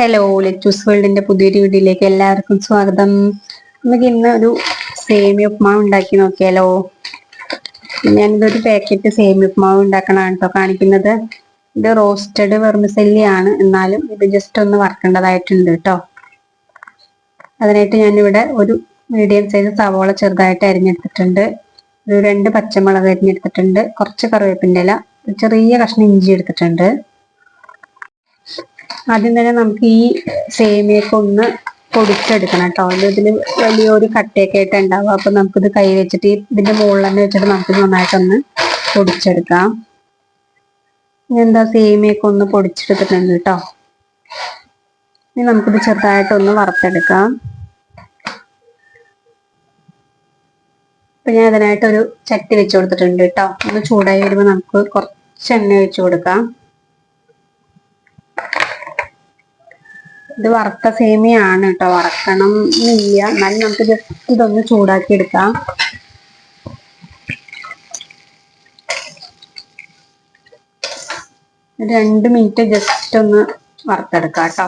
Hello lettuce വേൾഡിന്റെ പുതിയൊരു വീഡിയോയിലേക്ക് എല്ലാവർക്കും സ്വാഗതം. നമുക്ക് ഇന്ന് ഒരു സേമിയ ഉപ്മാവ് ഉണ്ടാക്കി നോക്കിയാലോ? ഞാനിതൊരു പാക്കറ്റ് സേമിയ ഉപ്മാവ് ഉണ്ടാക്കണതാണ് കേട്ടോ കാണിക്കുന്നത്. ഇത് റോസ്റ്റഡ് വെർമിസെല്ലി ആണ്. എന്നാലും ഇത് ജസ്റ്റ് ഒന്ന് വറക്കേണ്ടതായിട്ടുണ്ട് കേട്ടോ അതിനായിട്ട് ഞാനിവിടെ ഒരു മീഡിയം സൈസ് സവോള ചെറുതായിട്ട് അരിഞ്ഞെടുത്തിട്ടുണ്ട്. ഒരു രണ്ട് പച്ചമുളക് അരിഞ്ഞെടുത്തിട്ടുണ്ട്. കുറച്ച് കറിവേപ്പിന്റെ ഇല. ചെറിയ കഷ്ണം ഇഞ്ചി എടുത്തിട്ടുണ്ട്. ആദ്യം തന്നെ നമുക്ക് ഈ സേമിയൊക്കെ ഒന്ന് പൊടിച്ചെടുക്കണം കേട്ടോ. ഇതിൽ വലിയൊരു കട്ടയൊക്കെ ആയിട്ട് ഉണ്ടാവും. അപ്പൊ നമുക്കിത് കൈ വെച്ചിട്ട് ഇതിന്റെ മുകളിൽ തന്നെ വെച്ചിട്ട് നമുക്ക് നന്നായിട്ടൊന്ന് പൊടിച്ചെടുക്കാം. എന്താ സേമിയൊക്കെ ഒന്ന് പൊടിച്ചെടുത്തിട്ടുണ്ട് കേട്ടോ. ഇനി നമുക്കിത് ചെറുതായിട്ടൊന്ന് വറുത്തെടുക്കാം. അപ്പൊ ഞാൻ അതിനായിട്ടൊരു ചട്ടി വെച്ച് കൊടുത്തിട്ടുണ്ട് കേട്ടോ. ഒന്ന് ചൂടായി വരുമ്പോൾ നമുക്ക് കുറച്ച് എണ്ണ ഒഴിച്ചു കൊടുക്കാം. ഇത് വറുത്ത സേമിയാണ് കേട്ടോ വറക്കണം എന്നില്ല എന്നാലും നമുക്ക് ജസ്റ്റ് ഇതൊന്ന് ചൂടാക്കി എടുക്കാം രണ്ട് മിനിറ്റ് ജസ്റ്റ് ഒന്ന് വറുത്തെടുക്കാം കേട്ടോ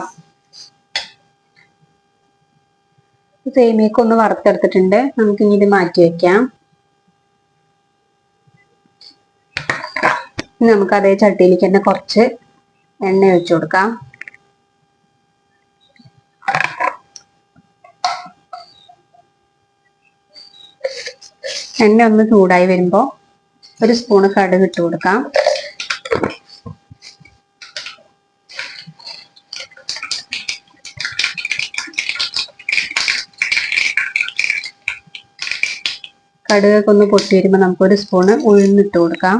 സേമിയൊക്കെ ഒന്ന് വറുത്തെടുത്തിട്ടുണ്ട്. നമുക്ക് ഇനി ഇത് മാറ്റി വെക്കാം. നമുക്ക് അതേ ചട്ടിയിലേക്ക് തന്നെ കുറച്ച് എണ്ണ ഒഴിച്ചു കൊടുക്കാം. എണ്ണ ഒന്ന് ചൂടായി വരുമ്പോൾ ഒരു സ്പൂണ് കടുക് ഇട്ട് കൊടുക്കാം. കടുകൊക്കെ ഒന്ന് പൊട്ടി വരുമ്പോൾ നമുക്ക് ഒരു സ്പൂണ് ഉഴുന്നിട്ട് കൊടുക്കാം.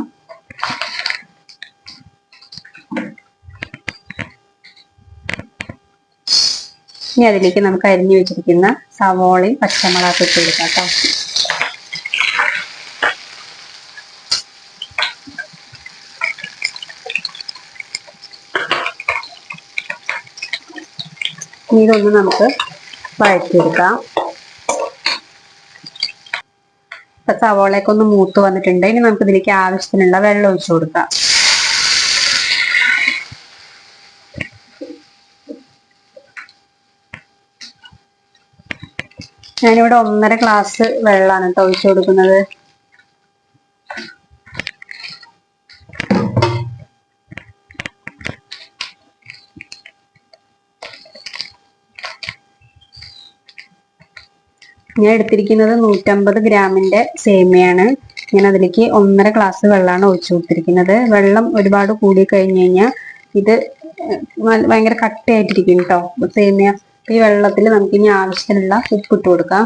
ഇനി അതിലേക്ക് നമുക്ക് അരിഞ്ഞു വെച്ചിരിക്കുന്ന സവോളയും പച്ചമുളകൊക്കെ ഇട്ട് കൊടുക്കാം കേട്ടോ. ഇനി ഇതൊന്ന് നമുക്ക് വഴറ്റിയെടുക്കാം. ഇപ്പൊ സവോളയൊക്കെ ഒന്ന് മൂത്ത് വന്നിട്ടുണ്ട്. ഇനി നമുക്ക് ഇതിലേക്ക് ആവശ്യത്തിനുള്ള വെള്ളം ഒഴിച്ചു കൊടുക്കാം. ഞാനിവിടെ ഒന്നര ഗ്ലാസ് വെള്ളമാണ് കേട്ടോ ഒഴിച്ചു കൊടുക്കുന്നത്. ഞാൻ എടുത്തിരിക്കുന്നത് നൂറ്റമ്പത് ഗ്രാമിന്റെ സേമയാണ്. ഞാൻ അതിലേക്ക് ഒന്നര ഗ്ലാസ് വെള്ളമാണ് ഒഴിച്ചു കൊടുത്തിരിക്കുന്നത്. വെള്ളം ഒരുപാട് കൂടി കഴിഞ്ഞു കഴിഞ്ഞാൽ ഇത് ഭയങ്കര കട്ടയായിട്ടിരിക്കും കേട്ടോ സേമിയ ഈ വെള്ളത്തിൽ നമുക്ക് ഇനി ആവശ്യത്തിനുള്ള ഉപ്പ് ഇട്ട് കൊടുക്കാം.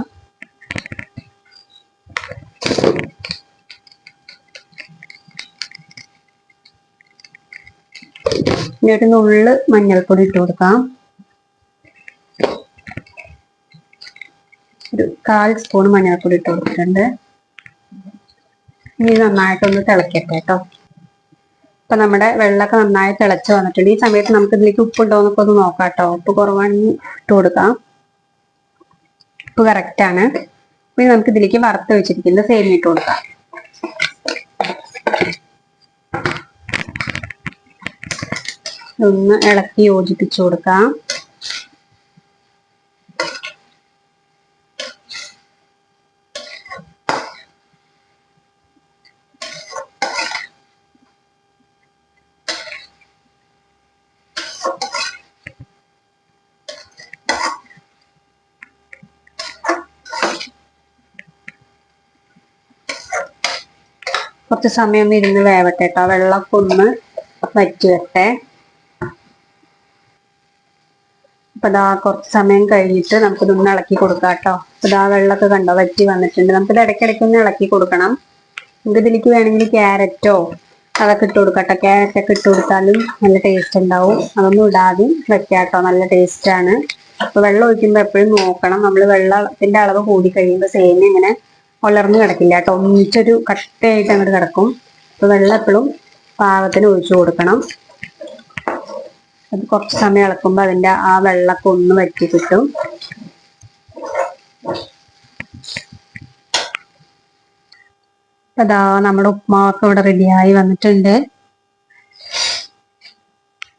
ഇനി ഒരു നുള്ള് മഞ്ഞൾപ്പൊടി ഇട്ട് കൊടുക്കാം. ഒരു കാൽ സ്പൂൺ മഞ്ഞൾപ്പൊടി ഇട്ട് കൊടുത്തിട്ടുണ്ട്. ഇനി നന്നായിട്ടൊന്ന് തിളക്കട്ടെ കേട്ടോ. അപ്പൊ നമ്മുടെ വെള്ളമൊക്കെ നന്നായി തിളച്ച് വന്നിട്ടുണ്ട്. ഈ സമയത്ത് നമുക്ക് ഇതിലേക്ക് ഉപ്പുണ്ടോ എന്നൊക്കെ ഒന്ന് നോക്കാം കേട്ടോ. ഉപ്പ് കുറവാണെങ്കിൽ ഇട്ട് കൊടുക്കാം. ഉപ്പ് കറക്റ്റ് ആണ്. ഇനി നമുക്ക് ഇതിലേക്ക് വറുത്ത് വെച്ചിരിക്കുന്ന ഇട്ട് കൊടുക്കാം. ഒന്ന് ഇളക്കി യോജിപ്പിച്ചു കൊടുക്കാം. കുറച്ച് സമയം ഒന്ന് ഇരുന്ന് വേവട്ടെ കേട്ടോ വെള്ളമൊക്കെ ഒന്ന് വറ്റി വരട്ടെ. അപ്പൊ ഇതാ കുറച്ച് സമയം കഴിഞ്ഞിട്ട് നമുക്കിതൊന്ന് ഇളക്കി കൊടുക്കാം കേട്ടോ അപ്പൊ ഇതാ വെള്ളമൊക്കെ കണ്ടോ? വറ്റി വന്നിട്ടുണ്ട്. നമുക്കിത് ഇടയ്ക്കിടയ്ക്ക് ഒന്ന് ഇളക്കി കൊടുക്കണം. നമുക്ക് ഇതിലേക്ക് വേണമെങ്കിൽ ക്യാരറ്റോ അതൊക്കെ ഇട്ട് കൊടുക്കാം കേട്ടോ ക്യാരറ്റ് ഒക്കെ ഇട്ട് കൊടുത്താലും നല്ല ടേസ്റ്റ് ഉണ്ടാവും. അതൊന്നും ഇടാതെയും വെക്കാട്ടോ കേട്ടോ നല്ല ടേസ്റ്റ് ആണ്. അപ്പൊ വെള്ളം ഒഴിക്കുമ്പോൾ എപ്പോഴും നോക്കണം. നമ്മൾ വെള്ളത്തിന്റെ അളവ് കൂടി കഴിയുമ്പോൾ സേമിയ ഇങ്ങനെ വളർന്നു കിടക്കില്ല. കേട്ടോ. ഒന്നിച്ചൊരു കട്ടയായിട്ട് അങ്ങോട്ട് കിടക്കും. അപ്പോൾ വെള്ളം എപ്പോഴും പാകത്തിന് ഒഴിച്ചു കൊടുക്കണം. അത് കുറച്ച് സമയം ഇളക്കുമ്പോൾ അതിന്റെ ആ വെള്ളമൊക്കെ ഒന്ന് വറ്റി കിട്ടും. അതാ നമ്മുടെ ഉപ്മാവൊക്കെ ഇവിടെ റെഡിയായി വന്നിട്ടുണ്ട്.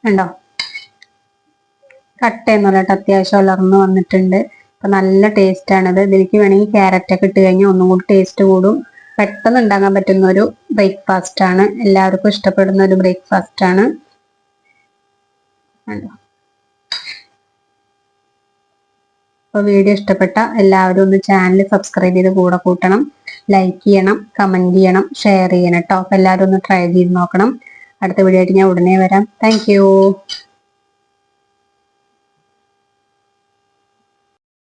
കണ്ടോ? കട്ടയൊന്നുമല്ല കേട്ടോ അത്യാവശ്യം വളർന്നു വന്നിട്ടുണ്ട്. അപ്പൊ നല്ല ടേസ്റ്റ് ആണിത്. ഇതിലേക്ക് വേണമെങ്കിൽ ക്യാരറ്റ് ഒക്കെ ഇട്ട് കഴിഞ്ഞാൽ ഒന്നും കൂടി ടേസ്റ്റ് കൂടും. പെട്ടെന്ന് ഉണ്ടാക്കാൻ പറ്റുന്ന ഒരു ബ്രേക്ക്ഫാസ്റ്റ് ആണ്. എല്ലാവർക്കും ഇഷ്ടപ്പെടുന്ന ഒരു ബ്രേക്ക്ഫാസ്റ്റ് ആണ് അപ്പൊ വീഡിയോ ഇഷ്ടപ്പെട്ട എല്ലാവരും ഒന്ന് ചാനൽ സബ്സ്ക്രൈബ് ചെയ്ത് കൂടെ കൂട്ടണം. ലൈക്ക് ചെയ്യണം കമന്റ് ചെയ്യണം ഷെയർ ചെയ്യണം കേട്ടോ അപ്പോൾ എല്ലാവരും ഒന്ന് ട്രൈ ചെയ്ത് നോക്കണം. അടുത്ത വീഡിയോ ആയിട്ട് ഞാൻ ഉടനെ വരാം. താങ്ക്